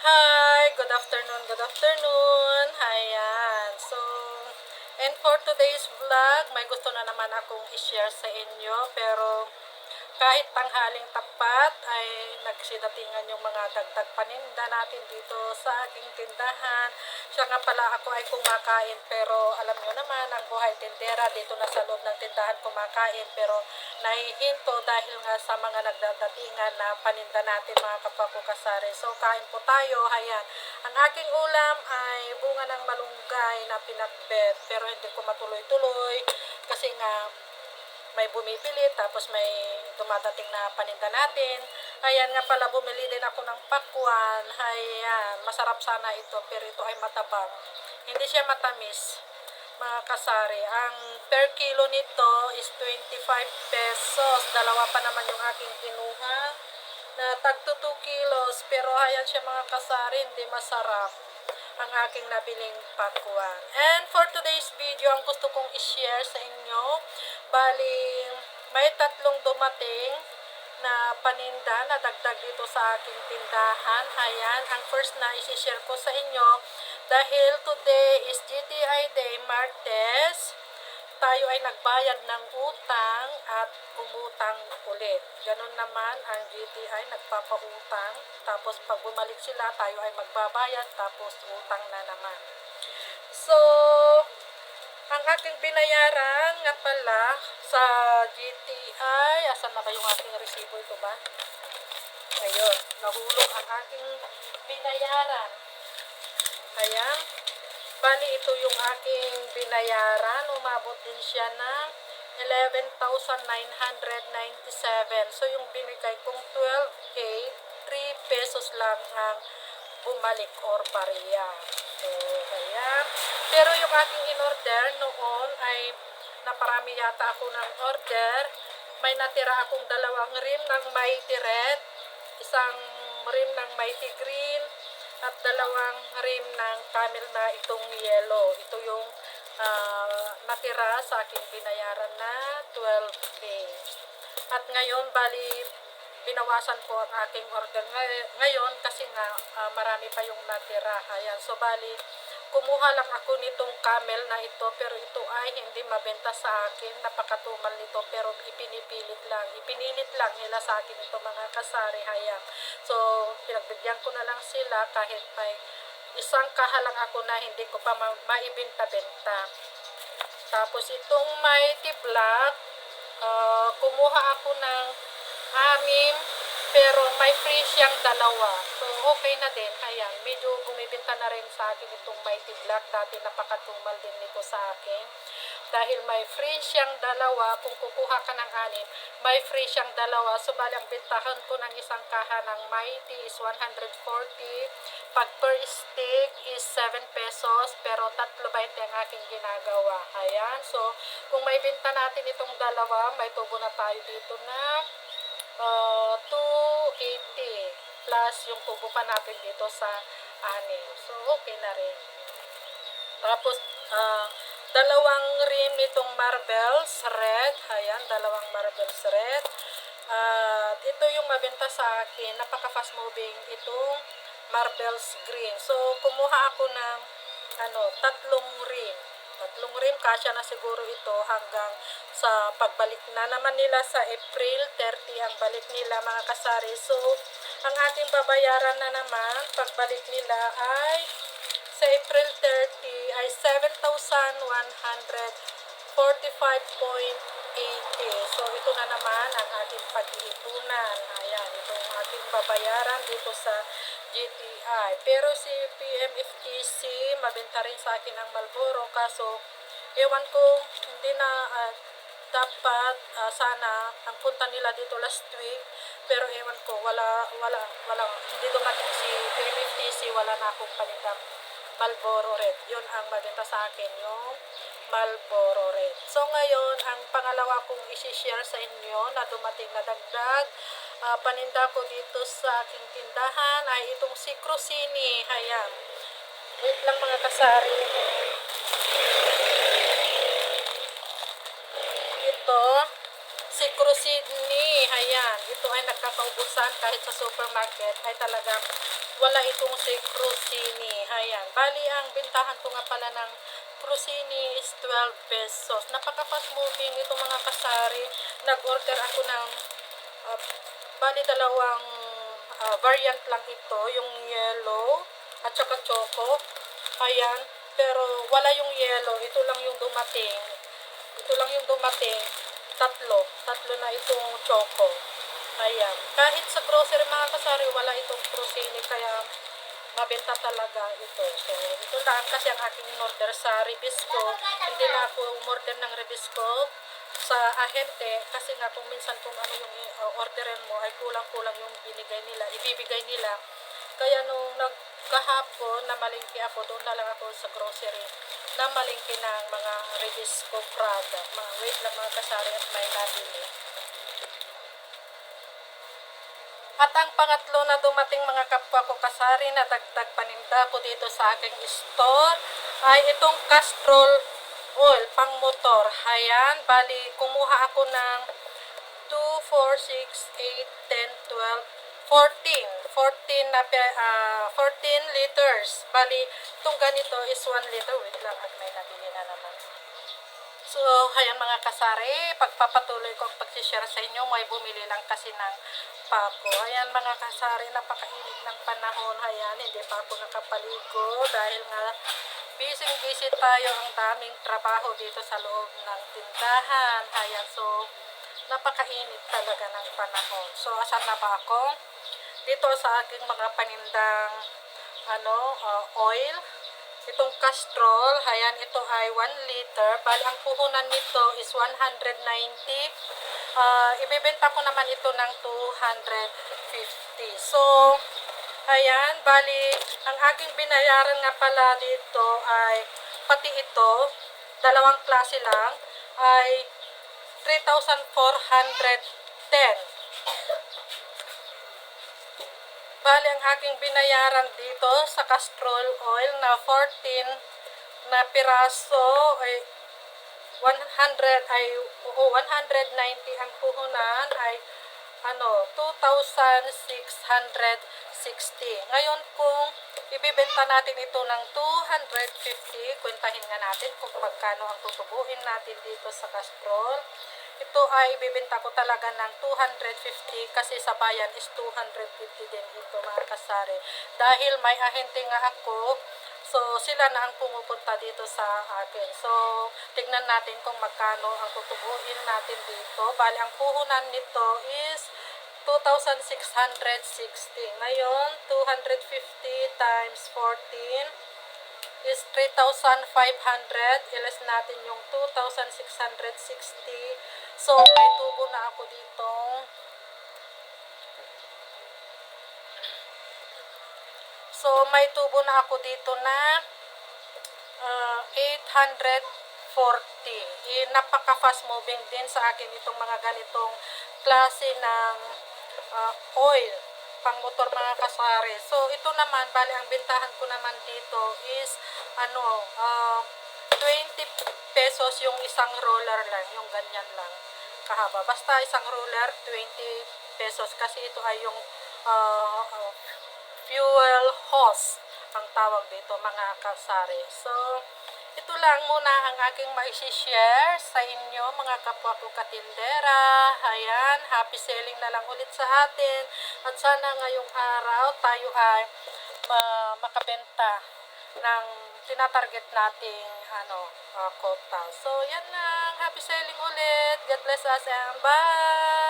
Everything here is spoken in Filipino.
Hi, good afternoon, good afternoon. Ayan. So, and for today's vlog, may gusto na naman akong i-share sa inyo. Pero, kahit tanghaling tapat, ay nagsidatingan yung mga dagdag paninda natin dito sa aking tindahan. Siya nga pala ako ay kumakain, pero alam nyo naman, ang buhay tindera dito na sa loob ng tindahan kumakain. Pero, nahihinto dahil nga sa mga nagdadatingan na paninda natin mga kapapukasari. So, kain po tayo. Ayan. Ang aking ulam ay bunga ng malunggay na pinakbet. Pero hindi ko matuloy-tuloy kasi nga may bumibili tapos may dumadating na paninda natin. Ayan nga pala, bumili din ako ng pakwan. Ayan, masarap sana ito pero ito ay matabang. Hindi siya matamis mga kasari. Ang per kilo nito is 25 pesos. Dalawa pa naman yung aking kinuha na tag to 2 kilos. Pero ayan siya mga kasari, hindi masarap ang aking nabiling pakwan. And for today's video, ang gusto kong i-share sa inyo, bali may tatlong dumating na paninda na dagdag dito sa aking tindahan. Ayan, ang first na isi-share ko sa inyo dahil today is GTI Day, Martes tayo ay nagbayad ng utang at umutang ulit. Ganon naman ang GTI, nagpapautang. Tapos pag bumalik sila, tayo ay magbabayad, tapos utang na naman. So, ang aking binayaran nga pala sa GTI, asan na ba yung aking resibo ito ba? Ayun, nahulog ang aking binayaran. Ayan. Bali, ito yung aking binayaran. Umabot din siya ng 11,997. So, yung binigay kong 12K, 3 pesos lang ang bumalik or bariya. So, ayan. Pero yung aking in-order noon ay naparami yata ako ng order. May natira akong dalawang rim ng Mighty Red, isang rim ng Mighty Green, at dalawang rim ng camel na itong yellow. Ito yung ah, natira sa aking binayaran na 12K. At ngayon, bali, binawasan ko ang aking order ngay- ngayon kasi nga ah, marami pa yung natira. Ayan, so bali, kumuha lang ako nitong camel na ito pero ito ay hindi mabenta sa akin. Napakatumal nito pero ipinipilit lang. Ipinilit lang nila sa akin ito mga kasari hayang. So, pinagbigyan ko na lang sila kahit may isang kahalang ako na hindi ko pa ma- maibenta-benta. Tapos itong mighty black, ah, kumuha ako ng anim, pero may free siyang dalawa. So, okay na din. Medyo bumibenta na rin sa akin itong mighty black. Dati napakatumal din nito sa akin. Dahil may free siyang dalawa, kung kukuha ka ng anim, may free siyang dalawa. So, bali bintahan ko ng isang kaha ng mighty is 140. Pag per stick is 7 pesos, pero tatlo 20 ang aking ginagawa. Ayan, so, kung may binta natin itong dalawa, may tubo na tayo dito na uh, 280 plus yung tubo pa natin dito sa anim. So, okay na rin. Tapos, ah, dalawang rim itong marbles red. Ayan, dalawang marbles red. At ito yung mabenta sa akin. Napaka-fast moving itong marbles green. So, kumuha ako ng ano, tatlong rim. Tatlong rim, kasya na siguro ito hanggang sa pagbalik na naman nila sa April 30 ang balik nila mga kasari. So, ang ating babayaran na naman pagbalik nila ay sa April 30 ay 7,145.80. So, ito na naman ang ating pag-iipunan. Ayan, ito ang ating babayaran dito sa GTI. Pero si PMFTC, mabenta rin sa akin ang Malboro. Kaso, ewan ko, hindi na ah, dapat ah, sana ang punta nila dito last week pero ewan ko wala wala wala hindi dumating si PMFTC wala na akong panindang Malboro Red. Yun ang mabenta sa akin, yung Malboro Red. So ngayon, ang pangalawa kong isi-share sa inyo na dumating na dagdag ah, paninda ko dito sa aking tindahan ay itong si Crusini. Ayan. Wait lang mga kasari. Ito, si Crusini. Ayan, ito ay nagkakaubusan kahit sa supermarket ay talagang wala itong si Crusini. Ayan, bali ang bintahan ko nga pala ng Crusini is 12 pesos. Napaka-fast moving ito mga kasari. Nag-order ako ng ah, bali dalawang ah, variant lang ito, yung yellow at saka choco. Ayan, pero wala yung yellow, ito lang yung dumating. Ito lang yung dumating. Tatlo. Tatlo na itong choco. Ayan. Kahit sa grocery mga kasari, wala itong Crusini kaya mabenta talaga ito. So, ito lang kasi ang aking order sa Ribisco. Hindi na ako umorder ng Ribisco sa ahente kasi nga kung minsan kung ano yung orderin mo ay kulang-kulang yung binigay nila, ibibigay nila. Kaya nung nagkahapon na malingki ako, doon na lang ako sa grocery na malingki ng mga Ribisco product. Mga wait lang mga kasari at may nabili. At ang pangatlo na dumating mga kapwa ko kasari na dagdag paninda ko dito sa aking store ay itong castrol oil pang motor. Ayan, bali kumuha ako ng 2, 4, 6, 8, 10, 12, 14. 14 na pe- ah, 14 liters. Bali, itong ganito is 1 liter. Wait lang, at may nabili na naman. So, ayan mga kasari, pagpapatuloy ko ang pag-share sa inyo, may bumili lang kasi ng pako. Ayan mga kasari, napakainit ng panahon. Ayan, hindi pa ako nakapaligo dahil nga busy-busy tayo ang daming trabaho dito sa loob ng tindahan. Ayan, so napakainit talaga ng panahon. So, asan na ba ako? Dito sa aking mga panindang ano, uh, oil, Itong castrol, ayan, ito ay 1 liter. Bali, ang puhunan nito is 190. Ah, ibebenta ko naman ito ng 250. So, ayan, bali, ang aking binayaran nga pala dito ay, pati ito, dalawang klase lang, ay 3,410. Bali, ang aking binayaran dito sa castrol oil na 14 na piraso ay 100 ay oo, 190 ang puhunan ay ano 2,660. Ngayon kung ibibenta natin ito ng 250, kwentahin nga natin kung magkano ang tutubuin natin dito sa castrol. Ito ay ibibenta ko talaga ng 250 kasi sa bayan is 250 din ito mga kasari. Dahil may ahente nga ako, so sila na ang pumupunta dito sa akin. So, tignan natin kung magkano ang tutubuin natin dito. Bali, ang puhunan nito is 2,660. Ngayon, 250 times 14 is 3,500. Ilas natin yung 2,660. So, may tubo na ako dito. So, may tubo na ako dito na uh, 840. Eh, napaka-fast moving din sa akin itong mga ganitong klase ng uh, oil pang motor mga kasari. So, ito naman, bali, ang bintahan ko naman dito is, ano, uh, 20 pesos yung isang roller lang, yung ganyan lang kahaba. Basta isang roller, 20 pesos kasi ito ay yung uh, uh, fuel hose ang tawag dito mga kasari. So, ito lang muna ang aking maisi-share sa inyo mga kapwa ko katindera. Ayan, happy selling na lang ulit sa atin. At sana ngayong araw tayo ay ma- makabenta ng tinatarget nating ano, uh, quota. So, yan lang. Happy selling ulit. God bless us and bye!